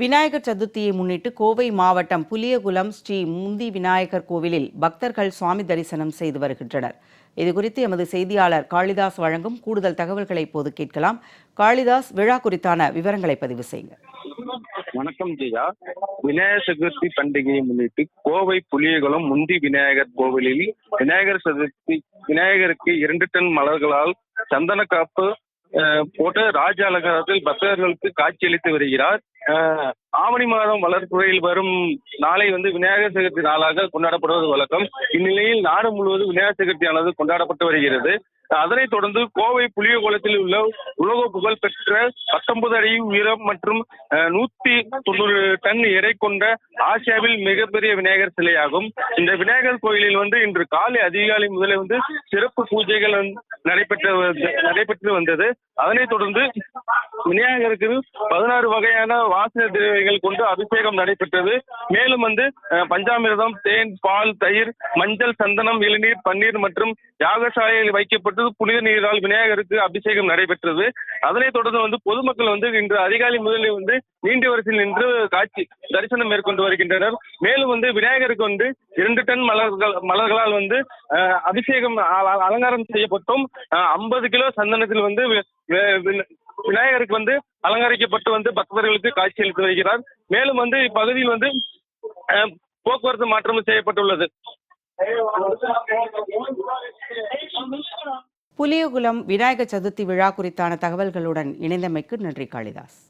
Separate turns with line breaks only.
விநாயகர் சதுர்த்தியை முன்னிட்டு கோவை மாவட்டம் புலியகுளம் ஸ்ரீ முந்தி விநாயகர் கோவிலில் பக்தர்கள் சுவாமி தரிசனம் செய்து வருகின்றனர். இதுகுறித்து எமது செய்தியாளர் காளிதாஸ் வழங்கும் கூடுதல் தகவல்களை இப்போது கேட்கலாம். காளிதாஸ் விழா குறித்தான விவரங்களை பதிவு செய்யுங்க.
வணக்கம் ஜெயா. விநாயகர் சதுர்த்தி பண்டிகையை முன்னிட்டு கோவை புலியகுளம் முந்தி விநாயகர் கோவிலில் விநாயகர் சதுர்த்தி விநாயகருக்கு இரண்டு டன் மலர்களால் சந்தன காப்பு போட்டு ராஜ அலங்காரத்தில் பக்தர்களுக்கு காட்சியளித்து வருகிறார். ஆவணி மாதம் வளர்ப்புறையில் வரும் நாளை வந்து விநாயகர் சதுர்த்தி நாளாக கொண்டாடப்படுவது வழக்கம். இந்நிலையில் நாடு முழுவதும் விநாயகர் சதுர்த்தியானது கொண்டாடப்பட்டு வருகிறது. அதனைத் தொடர்ந்து கோவை புளியகுளத்தில் உள்ள உலக புகழ் பெற்ற பத்தொன்பது அடி உயரம் மற்றும் நூத்தி தொண்ணூறு டன் எடை கொண்ட ஆசியாவில் மிகப்பெரிய விநாயகர் சிலையாகும். இந்த விநாயகர் கோயிலில் வந்து இன்று காலை அதிகாலை முதலே வந்து சிறப்பு பூஜைகள் நடைபெற்ற நடைபெற்று நடைபெற்று வந்தது. அதனைத் தொடர்ந்து விநாயகருக்கு பதினாறு வகையான வாசனை திரவியங்கள் கொண்டு அபிஷேகம் நடைபெற்றது. மேலும் வந்து பஞ்சாமிரதம் தேன் பால் தயிர் மஞ்சள் சந்தனம் இளநீர் பன்னீர் மற்றும் யாகசாலையில் வைக்கப்பட்டு புனித நீரால் விநாயகருக்கு அபிஷேகம் நடைபெற்றது. அதனைத் தொடர்ந்து வந்து பொதுமக்கள் வந்து இன்று அதிகாலை முதலில் வந்து நீண்ட வரிசையில் நின்று காட்சி தரிசனம் மேற்கொண்டு வருகின்றனர். மேலும் வந்து விநாயகருக்கு வந்து இரண்டு டன் மலர்கள் மலர்களால் வந்து அபிஷேகம் அலங்காரம் செய்யப்பட்டும். ஐம்பது கிலோ சந்தனத்தில் வந்து விநாயகருக்கு வந்து அலங்கரிக்கப்பட்டு வந்து பக்தர்களுக்கு காட்சி அளித்து வருகிறார். மேலும் வந்து இப்பகுதியில் வந்து போக்குவரத்து மாற்றமும் செய்யப்பட்டுள்ளது.
புலியகுளம் விநாயகர் சதுர்த்தி விழா குறித்தான தகவல்களுடன் இணைந்தமைக்கு நன்றி காளிதாஸ்.